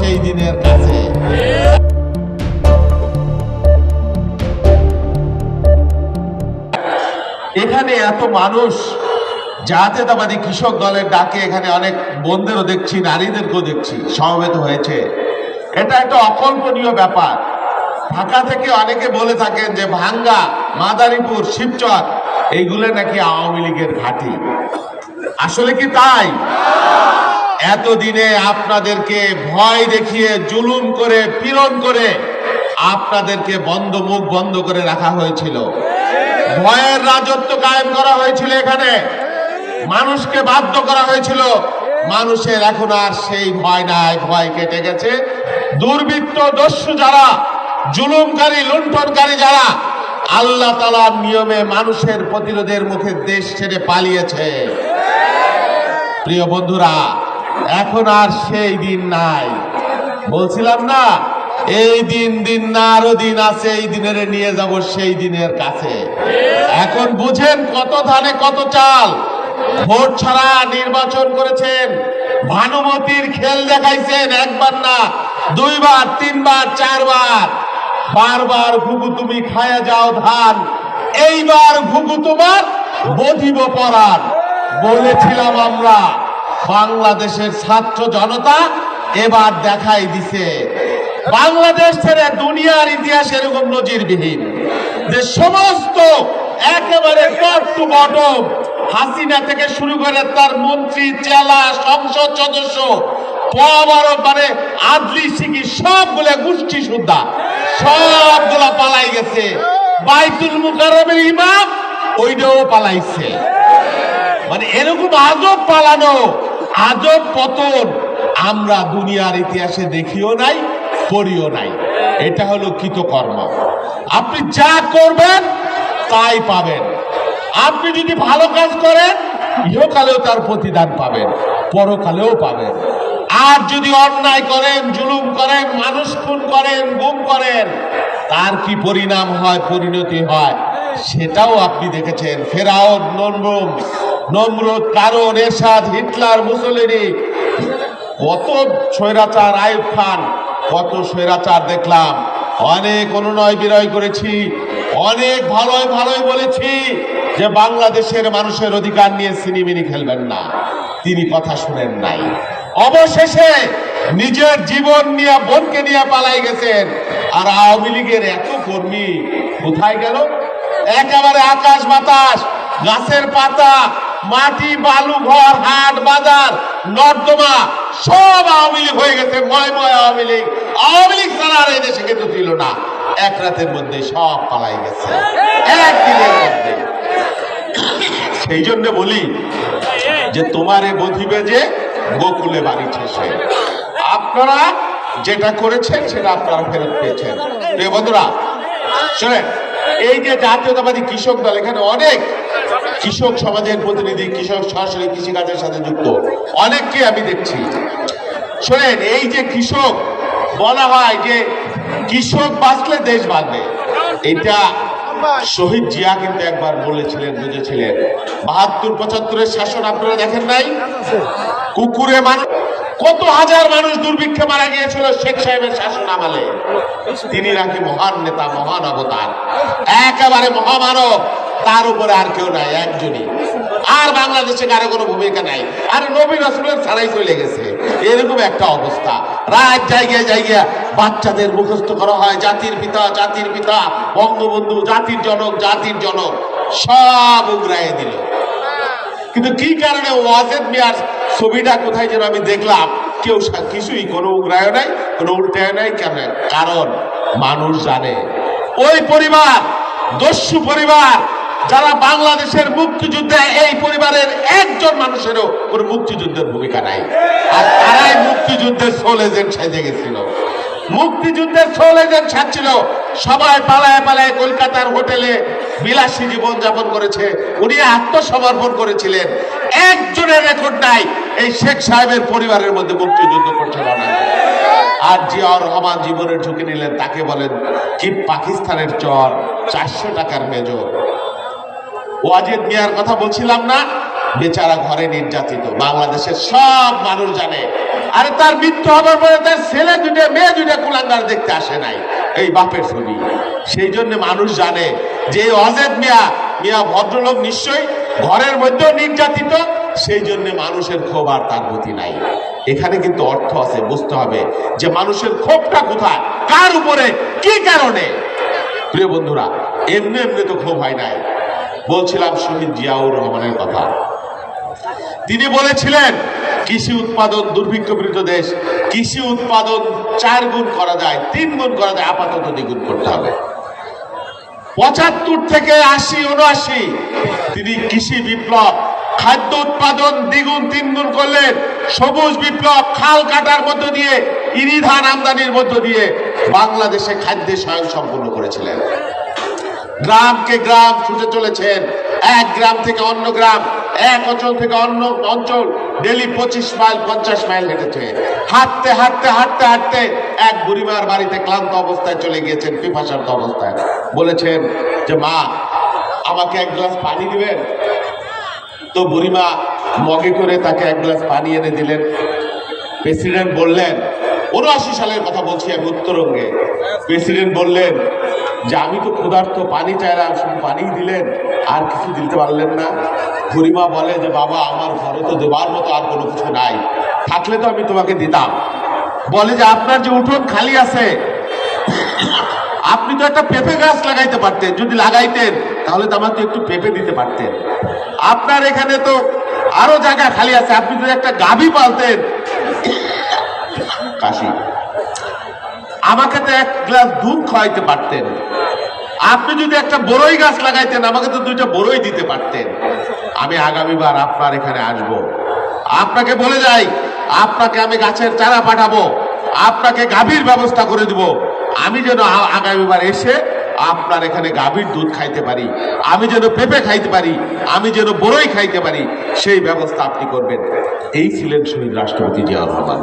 সেই দিনের কাছে এখানে এত মানুষ, জাতীয়তাবাদী কৃষক দলের ডাকে এখানে অনেক বোনদেরও দেখছি, নারীদেরকেও দেখছি, সমবেত হয়েছে। এটা একটা অকল্পনীয় ব্যাপার। ঢাকা থেকে অনেকে বলে থাকেন যে ভাঙ্গা, মাদারীপুর, শিবচর, এইগুলো নাকি আওয়ামী লীগের ঘাঁটি। আসলে কি তাই? এতদিনে আপনাদেরকে ভয় দেখিয়ে, জুলুম করে, পীড়ন করে আপনাদেরকে বন্ধ মুখ বন্ধ করে রাখা হয়েছিল। ভয়ের রাজত্ব কায়েম করা হয়েছিল এখানে। মানুষকে বাধ্য করা হয়েছিল। মানুষের এখন আর সেই ভয় নাই, ভয় কেটে গেছে। দুর্বৃত্ত, দস্যু যারা, জুলুমকারী, লুণ্ঠনকারী যারা, আল্লাহ তালার নিয়মে মানুষের প্রতিরোধের মুখে দেশ ছেড়ে পালিয়েছে। প্রিয় বন্ধুরা এখন আর সেই দিন নাই। বলছিলাম না, এই দিন দিন না, আরও দিন আছে, এই দিনের নিয়ে যাব সেই দিনের কাছে। এখন বুঝেন কত ধানে কত চাল। ভোট ছাড়া নির্বাচন করেছেন, ভানুমতির খেল দেখাইছেন একবার না, দুইবার, তিনবার, চারবার। বারবার ঘুঘু তুমি খায়া যাও ধান, এইবার ঘুঘু তোমার বধিব পরাণ, বলেছিলাম আমরা। বাংলাদেশের ছাত্র জনতা এবার দেখাই দিছে। বাংলাদেশ ছেড়ে দুনিয়ার ইতিহাস এরকম নজিরবিহীন। যে সমস্ত একেবারে টপ টু বটম হাসিনা থেকে শুরু করে তার মন্ত্রী, চেলা, সংসদ সদস্য মানে আদলি, সিকি, সবগুলা গোষ্ঠী সুদ্ধা, সবগুলা পালাই গেছে। বাইতুল মুকাররমের ইমাম ওইটাও পালাইছে। মানে এরকম আজব পালানো আজব পতন। আমরা দুনিয়ার ইতিহাসে দেখিও নাই, পড়িও নাই। এটা হলো কৃতকর্ম। আপনি যা করবেন, তাই পাবেন। আপনি যদি ভালো কাজ করেন, ইহকালেও তার প্রতিদান পাবেন, পরকালেও পাবেন। আর যদি অন্যায় করেন, জুলুম করেন, মানুষ খুন করেন, গুম করেন, তার কি পরিণাম হয়, পরিণতি হয়, সেটাও আপনি দেখেছেন। ফেরাউন নমরুম নমরুদ, কারণ, এরশাদ, হিটলার, মুসলিনি। কত স্বৈরাচার আয়ুব খান, কত স্বৈরাচার দেখলাম। অনেক অনুনয় বিনয় করেছি, অনেক ভালোই ভালোই বলেছি যে বাংলাদেশের মানুষের অধিকার নিয়ে সিনিমিনি খেলবেন না। তিনি কথা শুনেন নাই। অবশেষে নিজের জীবন নিয়ে, বোনকে নিয়ে পালাই গেছেন। আর আওয়ামী লীগের এত কর্মী কোথায় গেল? একেবারে আকাশ বাতাস, গাছের পাতা মাটি, বালু, ঘর, হাট, বাজার, নর্দমা, সব আওয়ামী লীগ হয়ে গেছে। ময় ময় আওয়ামী লীগ। আওয়ামী লীগ ছাড়া আর এই দেশে কিন্তু ছিল না। এক রাতের মধ্যে সব পালাই গেছে। একদিনের মধ্যে। সেই জন্য বলি যে তোমারে বধিবে যে গোকুলে বাড়ি শেষে আপনারা যেটা করেছেন, সেটা আপনারা ফেরত পেয়েছেন। বন্ধুরা, শোনেন এই যে জাতীয়তাবাদী কৃষক দল, এখানে অনেক কৃষক সমাজের প্রতিনিধি, কৃষক সরাসরি কৃষিকাজের সাথে যুক্ত। অনেককে আমি দেখছি। শোনেন, এই যে কৃষক, বলা হয় যে কৃষক বাঁচলে দেশ বাঁচবে। এটা শহীদ জিয়া কিন্তু একবার বলেছিলেন, বুঝেছিলেন। বাহাত্তর পঁচাত্তরের শাসন আপনারা দেখেন নাই? কুকুরে মানুষ, কত হাজার মানুষ দুর্ভিক্ষে মারা গিয়েছিল শেখ সাহেবের শাসন আমলে। তিনি নাকি মহান নেতা, মহান অবতার। একেবারে মহামানব, তার উপরে আর কেউ নাই, একজনই। আর বাংলাদেশে কারও কোনো ভূমিকা নাই। আর নবী রসুলের ছাড়াই চলে গেছে। এরকম একটা অবস্থা। রাত জায়গায় জায়গায় বাচ্চাদের মুখস্থ করা হয়, জাতির পিতা জাতির পিতা, বঙ্গবন্ধু, জাতির জনক জাতির জনক, সব উগরাইয়ে দিল। কিন্তু কি কারণে ওয়াজেদ মিয়ার ছবিটা কোথায় যেন আমি দেখলাম, কেউ কিছুই কোনো উগ্রায় নাই, কোনো উল্টায় নাই, কেন কারণ মানুষ জানে। ওই পরিবার, দস্যু পরিবার যারা বাংলাদেশের মুক্তিযুদ্ধে এই পরিবারের একজন মানুষেরও কোনো মুক্তিযুদ্ধের ভূমিকা নাই। আর তারাই মুক্তিযুদ্ধের সোল এজেন্ট সেজে গেছিল। মুক্তিযুদ্ধের সোল এজেন্ট সাজছিল সবাই পালায় পালায় কলকাতার হোটেলে বিলাসী জীবন যাপন করেছে। উনি আত্মসমর্পণ করেছিলেন। একজনের রেকর্ড নাই। এই শেখ সাহেবের পরিবারের মধ্যে মুক্তিযুদ্ধ করছে না আর জিয়াউর রহমান জীবনের ঝুঁকি নিলেন, তাকে বলেন, কি পাকিস্তানের চর, চারশো টাকার মেজর। ওয়াজেদ মিয়ার কথা বলছিলাম না? বেচারা ঘরে নির্যাতিত, বাংলাদেশের সব মানুষ জানে। আরে তার মৃত্যু হবার পরে তার ছেলে দুটো মেয়ে দুটো কুলাঙ্গার দেখতে আসে নাই। এই বাপের ছবি। সেই জন্য মানুষ জানে যে অজেদ মিয়া মিয়া ভদ্রলোক নিশ্চয়ই ঘরের মধ্যেও নির্যাতিত, সেই জন্য মানুষের ক্ষোভ আর তার গতি নাই। এখানে কিন্তু অর্থ আছে, বুঝতে হবে যে মানুষের ক্ষোভটা কোথায়, কার উপরে, কি কারণে? প্রিয় বন্ধুরা, এমনি এমনি তো ক্ষোভ হয় নাই। বলছিলাম শহীদ জিয়াউর রহমানের কথা। তিনি বলেছিলেন, কৃষি উৎপাদন দুর্ভিক্ষ বিরুদ্ধ দেশ, কৃষি উৎপাদন চার গুণ করা যায়, তিন গুণ করা যায়, আপাতত দ্বিগুণ করতে হবে। পঁচাত্তর থেকে আশি, উনআশি, তিনি কৃষি বিপ্লব, খাদ্য উৎপাদন দ্বিগুণ তিনগুণ করলেন, সবুজ বিপ্লব, খাল কাটার মধ্য দিয়ে ইরি ধান আমদানির মধ্য দিয়ে বাংলাদেশে খাদ্যে স্বয়ং সম্পূর্ণ করেছিলেন। গ্রামকে গ্রাম ছুটে চলেছেন। এক গ্রাম থেকে অন্য গ্রাম, এক অঞ্চল থেকে অন্য অঞ্চল, ডেলি পঁচিশ মাইল, পঞ্চাশ মাইল হেঁটেছে। হাঁটতে হাঁটতে হাঁটতে হাঁটতে এক বুড়িমার বাড়িতে ক্লান্ত অবস্থায় চলে গিয়েছেন পিপাসার্থ অবস্থায়। বলেছেন যে, মা, আমাকে এক গ্লাস পানি দিবেন? তো বুড়িমা মগে করে তাকে এক গ্লাস পানি এনে দিলেন। প্রেসিডেন্ট বললেন, উনআশি সালের কথা বলছি আমি উত্তরঙ্গে। প্রেসিডেন্ট বললেন যে আমি তো ক্ষুধার্ত, পানি চাইলাম শুধু পানি দিলেন, আর কিছু দিতে পারলেন না। বুড়িমা বলে যে, বাবা, আমার ঘরে তো দেবার মতো আর কোনো কিছু নাই। থাকলে তো আমি তোমাকে দিতাম। বলে যে, আপনার যে উঠোন খালি আছে, আপনি তো একটা পেঁপে গাছ লাগাইতে পারতেন। যদি লাগাইতেন, তাহলে তো আমাকে একটু পেঁপে দিতে পারতেন। আপনার এখানে তো আরও জায়গা খালি আছে। আপনি যদি একটা গাভী পালতেন, কাশি। আমাকে তো এক গ্লাস দুধ খাওয়াইতে পারতেন। আপনি যদি একটা বড়ই গাছ লাগাইতেন, আমাকে তো দুইটা বড়ই দিতে পারতেন। আমি আগামীবার আপনার এখানে আসব। আপনাকে বলে যাই, আপনাকে আমি গাছের চারা পাঠাবো, আপনাকে গাভীর ব্যবস্থা করে দিব। আমি যেন আগামীবার এসে আপনার এখানে গাভীর দুধ খাইতে পারি, আমি যেন পেঁপে খাইতে পারি, আমি যেন বড়ই খাইতে পারি, সেই ব্যবস্থা আপনি করবেন। এই ছিলেন শহীদ রাষ্ট্রপতি জিয়াউর রহমান।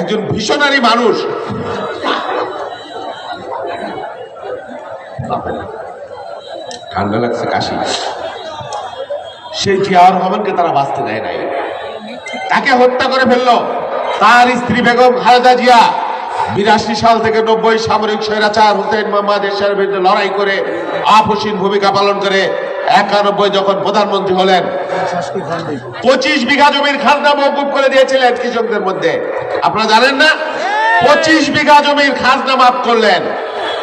একজন ভীষণারী মানুষ। ঠান্ডা লাগছে কাশি। সেই জিয়াউর রহমানকে তারা বাঁচতে দেয় নাই। তাকে হত্যা করে ফেলল তার স্ত্রী বেগম খালেদা জিয়া। বিরাশি সাল থেকে নব্বই সামরিক স্বৈরাচার হোসেন মোহাম্মদ এরশাদের বিরুদ্ধে লড়াই করে আপসীন ভূমিকা পালন করে একানব্বই যখন প্রধানমন্ত্রী হলেন, পঁচিশ বিঘা জমির খাজনা মৌকুব করে দিয়েছিলেন কৃষকদের মধ্যে। আপনারা জানেন না? পঁচিশ বিঘা জমির খাজনা মাফ করলেন।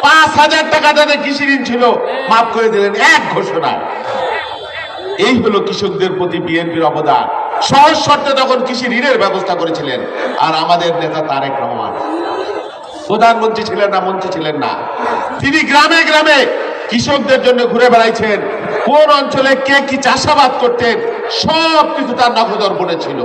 পাঁচ হাজার টাকা যাদের কৃষি ঋণ ছিল। মাফ করে দিলেন, এক ঘোষণা। এই হলো কৃষকদের প্রতি বিএনপির অবদান। সহজ শর্তে তখন কৃষি ঋণের ব্যবস্থা করেছিলেন, আর আমাদের নেতা তারেক রহমান। প্রধানমন্ত্রী ছিলেন না, মন্ত্রী ছিলেন না। তিনি গ্রামে গ্রামে কৃষকদের জন্য ঘুরে বেড়াইছেন। কোন অঞ্চলে কে কি চাষাবাদ করতেন সব কিছু তার নখদর্পণে ছিল।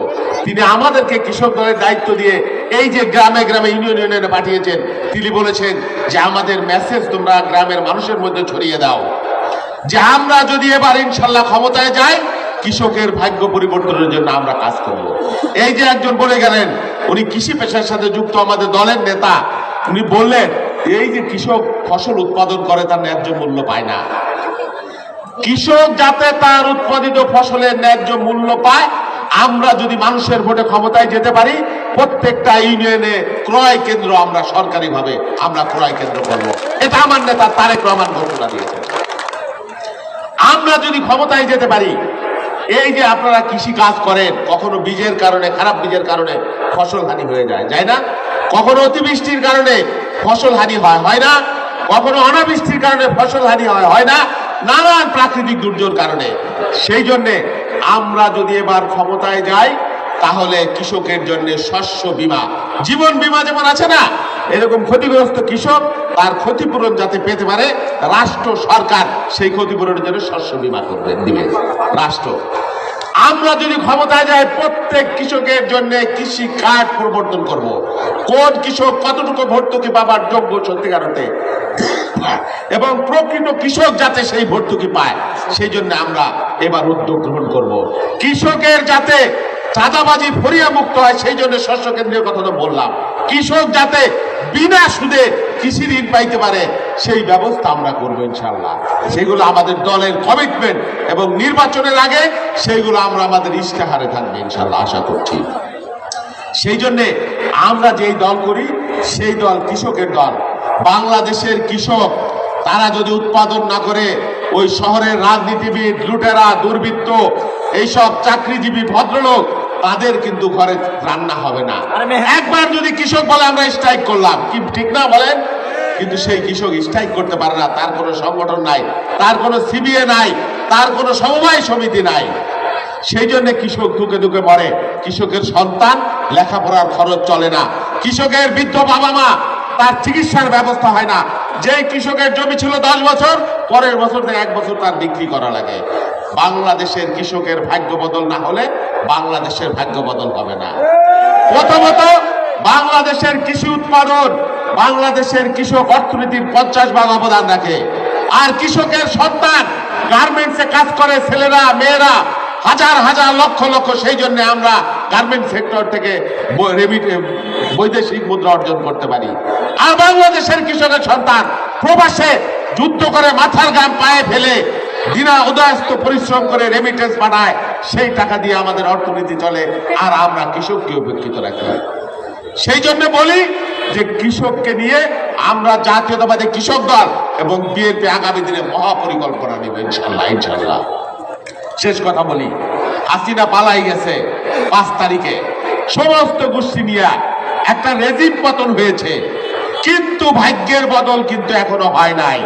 তিনি আমাদেরকে কৃষক দলের দায়িত্ব দিয়ে এই যে গ্রামে গ্রামে ইউনিয়ন ইউনিয়নে পাঠিয়েছেন, তিনি বলেছেন যে আমাদের মেসেজ তোমরা গ্রামের মানুষের মধ্যে ছড়িয়ে দাও। যে আমরা যদি এবার ইনশাল্লাহ ক্ষমতায় যাই, কৃষকের ভাগ্য পরিবর্তনের জন্য আমরা কাজ করব। এই যে একজন বলে গেলেন, উনি কৃষি পেশার সাথে যুক্ত আমাদের দলের নেতা, উনি বললেন, এই যে কৃষক ফসল উৎপাদন করে তার ন্যায্য মূল্য পায় না। কৃষক যাতে তার উৎপাদিত ফসলের ন্যায্য মূল্য পায়, আমরা যদি মানুষের ভোটে ক্ষমতায় যেতে পারি, প্রত্যেকটা ইউনিয়নে ক্রয় কেন্দ্র আমরা সরকারিভাবে আমরা ক্রয় কেন্দ্র করব। এটা আমার নেতা তারেক রহমান ঘোষণা দিয়েছেন। আমরা যদি ক্ষমতায় যেতে পারি, এই যে আপনারা কৃষি কাজ করেন, কখনো বীজের কারণে, খারাপ বীজের কারণে ফসল হানি হয়ে যায় যায় না? কখনো অতিবৃষ্টির কারণে ফসল হানি হয় হয় না? কখনো অনাবৃষ্টির কারণে ফসল হানি হয় হয় না? নানান প্রাকৃতিক দুর্যোগ কারণে। সেই জন্যে আমরা যদি এবার ক্ষমতায় যাই, তাহলে কৃষকের জন্য শস্য বীমা, জীবন বীমা যেমন আছে না, এরকম ক্ষতিগ্রস্ত কৃষক তার ক্ষতিপূরণ যাতে পেতে পারে, রাষ্ট্র সরকার সেই ক্ষতিপূরণের জন্য শস্য বীমা করবে, দিবে। রাষ্ট্র। আমরা যদি ক্ষমতায় যাই, প্রত্যেক কৃষকের জন্য কৃষি কার্ড প্রবর্তন করব। কোন কৃষক কতটুকু ভর্তুকি পাবার যোগ্য সত্যিকার এবং প্রকৃত কৃষক যাতে সেই ভর্তুকি পায় সেই জন্য আমরা এবার উদ্যোগ গ্রহণ করব। কৃষকের যাতে চাঁদাবাজি ফরিয়া মুক্ত হয় সেই জন্য শস্য কেন্দ্রের কথা তো বললাম। কৃষক যাতে বিনা সুদে কৃষি ঋণ পাইতে পারে, সেই ব্যবস্থা আমরা করব ইনশাল্লাহ সেগুলো আমাদের দলের কমিটমেন্ট এবং নির্বাচনের আগে সেইগুলো আমরা আমাদের ইশতেহারে থাকবে ইনশাল্লাহ আশা করছি। সেই জন্যে আমরা যেই দল করি, সেই দল কৃষকের দল। বাংলাদেশের কৃষক তারা যদি উৎপাদন না করে ওই শহরের রাজনীতিবিদ লুটেরা দুর্বৃত্ত এইসব চাকরিজীবী ভদ্রলোক তাদের কিন্তু ঘরে রান্না হবে না। একবার যদি কৃষক বলে আমরা স্ট্রাইক করলাম কি ঠিক না বলেন? কিন্তু সেই কৃষক স্ট্রাইক করতে পারে না তার কোনো সংগঠন নাই তার কোনো সিবিএ নাই তার কোনো সমবায় সমিতি নাই। সেই জন্য কৃষক দুকে দুকে মরে। কৃষকের সন্তান লেখাপড়ার খরচ চলে না। কৃষকের বৃদ্ধ বাবা মা তার চিকিৎসার ব্যবস্থা হয় না। যে কৃষকের জমি ছিল দশ বছর, পরের বছর থেকে এক বছর তার বিক্রি করা লাগে। বাংলাদেশের কৃষকের ভাগ্য বদল না হলে বাংলাদেশের ভাগ্য বদল হবে না। প্রথমত, বাংলাদেশের কৃষি উৎপাদন, বাংলাদেশের কৃষক অর্থনীতির পঞ্চাশ ভাগ অবদান রাখে। আর কৃষকের সন্তান গার্মেন্টসে কাজ করে ছেলেরা, মেয়েরা, হাজার হাজার, লক্ষ লক্ষ, সেই জন্য আমরা গার্মেন্ট সেক্টর থেকে বৈদেশিক মুদ্রা অর্জন করতে পারি। আর বাংলাদেশের কৃষকের সন্তান প্রবাসে যুদ্ধ করে মাথার গাম পায়ে ফেলে দিনা উদয়স্ত পরিশ্রম করে রেমিটেন্স পাঠায় সেই টাকা দিয়ে আমাদের অর্থনীতি চলে, আর আমরা কৃষককে উপেক্ষিত রাখি। সেই জন্য বলি যে কৃষককে নিয়ে আমরা জাতীয়তাবাদী কৃষক দল এবং বিএনপি আগামী দিনে মহাপরিকল্পনা নেবে, ইনশাল্লাহ ইনশাল্লাহ। শেষ কথা বলি। হাসিনা পালাই গেছে পাঁচ তারিখে। সমস্ত গোষ্ঠী নিয়ে একটা রেজিম পতন হয়েছে। কিন্তু ভাগ্যের বদল কিন্তু এখনও হয় নাই।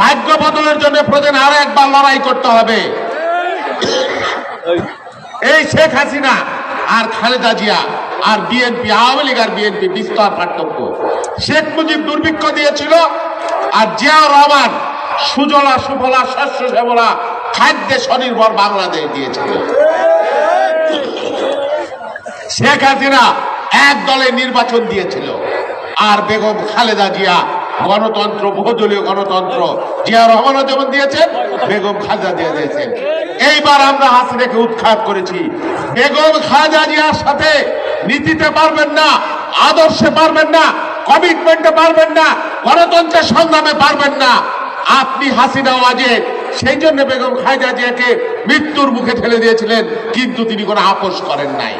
ভাগ্য বদলের জন্য প্রয়োজন আরও একবার লড়াই করতে হবে। এই শেখ হাসিনা আর খালেদা জিয়া আর বিএনপি, আওয়ামী লীগ আর বিএনপি বিস্তর পার্থক্য। শেখ মুজিব দুর্ভিক্ষ দিয়েছিল আর জিয়াউর রহমান সুজলা সুফলা শস্য শ্যামলা খাদ্যে স্বনির্ভর বাংলাদেশ দিয়েছিল শেখ হাসিনা এক দলে নির্বাচন দিয়েছিল। আর বেগম খালেদা জিয়া গণতন্ত্র, বহুদলীয় গণতন্ত্র জিয়া রহমানও যেমন দিয়েছেন, বেগম খালেদা জিয়া দিয়েছেন। এইবার আমরা হাসিনাকে উৎখাত করেছি। বেগম খালেদা জিয়ার সাথে নীতিতে পারবেন না, আদর্শে পারবেন না কমিটমেন্টে পারবেন না, গণতন্ত্রের সংগ্রামে পারবেন না। আপনি হাসিনা ওয়াজে সেই জন্য বেগম খালেদা জিয়াকে মৃত্যুর মুখে ঠেলে দিয়েছিলেন, কিন্তু তিনি কোনো আপোষ করেন নাই।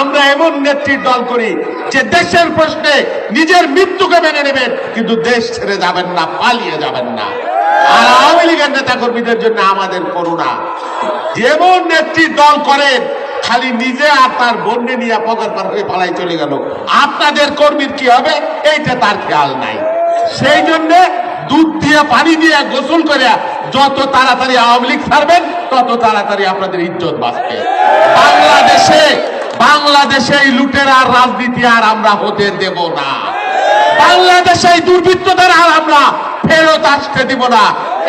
আমরা এমন নেত্রীর দল করি যে দেশের প্রশ্নে নিজের মৃত্যুকে মেনে নেবেন, কিন্তু দেশ ছেড়ে যাবেন না, পালিয়ে যাবেন না। আর আওয়ামী লীগের নেতা কর্মীদের জন্য আমাদের করুণা। যেমন নেত্রীর দল করেন, খালি নিজে আর তার বন্যে নিয়ে পকেট পার হয়ে পালাই চলে গেল। আপনাদের কর্মীর কি হবে? এইটা তার খেয়াল নাই। সেই জন্য দুধ দিয়ে, পানি দিয়ে গোসল করে যত তাড়াতাড়ি আওয়ামী লীগ ছাড়বেন, তত তাড়াতাড়ি আপনাদের ইজ্জত বাঁচবে। বাংলাদেশে বাংলাদেশে এই লুটেরার রাজনীতি আর আমরা হতে দেব না। বাংলাদেশে এই দুর্বৃত্তদের আর আমরা ফেরত আসতে দিব না।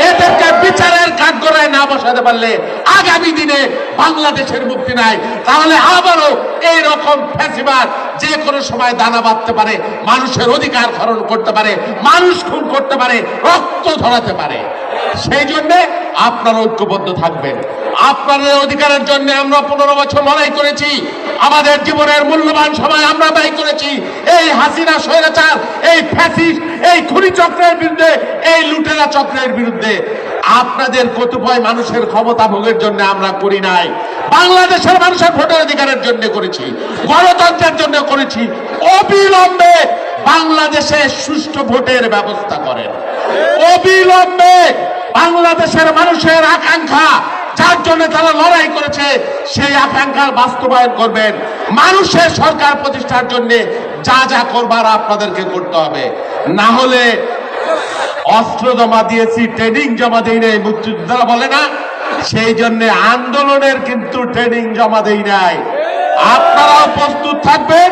এদেরকে বিচারের কাঠগড়ায় না বসাতে পারলে আগামী দিনে বাংলাদেশের মুক্তি নাই। তাহলে আবারও এইরকম ফ্যাসিবাদ যে কোনো সময় দানা বাঁধতে পারে, মানুষের অধিকার হরণ করতে পারে, মানুষ খুন করতে পারে, রক্ত ধরাতে পারে। সেই জন্য আপনারা ঐক্যবদ্ধ থাকবেন। আপনাদের অধিকারের জন্য আমরা পনেরো বছর লড়াই করেছি। আমাদের জীবনের মূল্যবান সময় আমরা ব্যয় করেছি। এই হাসিনা স্বৈরাচার, এই ফ্যাসিস্ট, এই খুনি চক্রের বিরুদ্ধে, এই লুটেরা চক্রের বিরুদ্ধে আপনাদের কতিপয় মানুষের ক্ষমতা ভোগের জন্য আমরা করি নাই। বাংলাদেশের মানুষের ভোটের অধিকারের জন্য করেছি, গণতন্ত্রের জন্য করেছি, অবিলম্বে বাংলাদেশে সুষ্ঠু ভোটের ব্যবস্থা করেন। অবিলম্বে বাংলাদেশের মানুষের আকাঙ্ক্ষা, যার জন্য তারা লড়াই করেছে, সেই আকাঙ্ক্ষার বাস্তবায়ন করবেন। মানুষের সরকার প্রতিষ্ঠার জন্য যা যা করবার আপনাদেরকে করতে হবে। না হলে অস্ত্র জমা দিয়েছি, ট্রেনিং জমা দিই নাই, মুক্তিযোদ্ধারা বলে না সেই জন্য আন্দোলনের কিন্তু ট্রেনিং জমা দেই নাই। আপনারাও প্রস্তুত থাকবেন।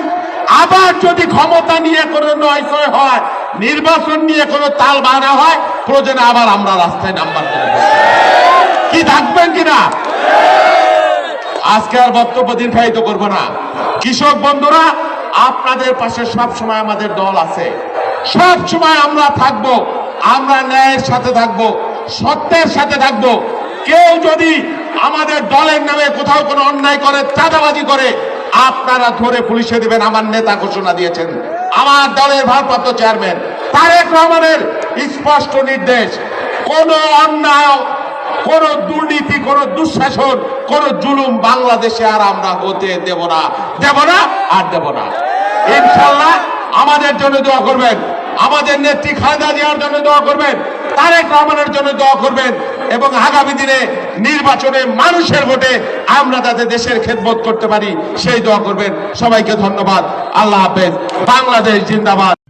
আবার যদি ক্ষমতা নিয়ে কোনো নয়সয় হয়, নির্বাচন নিয়ে কোনো তাল বানা হয়, প্রয়োজনে আবার আমরা রাস্তায় নাম্বার কি থাকবেন কিনা আজকে আর বক্তব্য দীর্ঘায়িত করব না। কৃষক বন্ধুরা, আপনাদের পাশে সব সময় আমাদের দল আছে। সব সময় আমরা থাকব, আমরা ন্যায়ের সাথে থাকব, সত্যের সাথে থাকব। কেউ যদি আমাদের দলের নামে কোথাও কোনো অন্যায় করে, চাঁদাবাজি করে, আপনারা ধরে পুলিশে দিবেন, আমার নেতা ঘোষণা দিয়েছেন। আমার দলের ভারপ্রাপ্ত চেয়ারম্যান, তারেক রহমানের স্পষ্ট নির্দেশ, কোন অন্যায়, কোন দুর্নীতি, কোন দুঃশাসন, কোন জুলুম বাংলাদেশে আর আমরা হতে দেব না। দেব না আর দেব না। ইনশাল্লাহ আমাদের জন্য দোয়া করবেন। আমাদের নেত্রী খালেদা জিয়ার জন্য দোয়া করবেন। তারেক রহমানের জন্য দোয়া করবেন। এবং আগামী দিনে নির্বাচনে মানুষের ভোটে আমরা যাতে দেশের খেদমত করতে পারি, সেই দোয়া করবেন। সবাইকে ধন্যবাদ। আল্লাহ হাফেজ। বাংলাদেশ জিন্দাবাদ।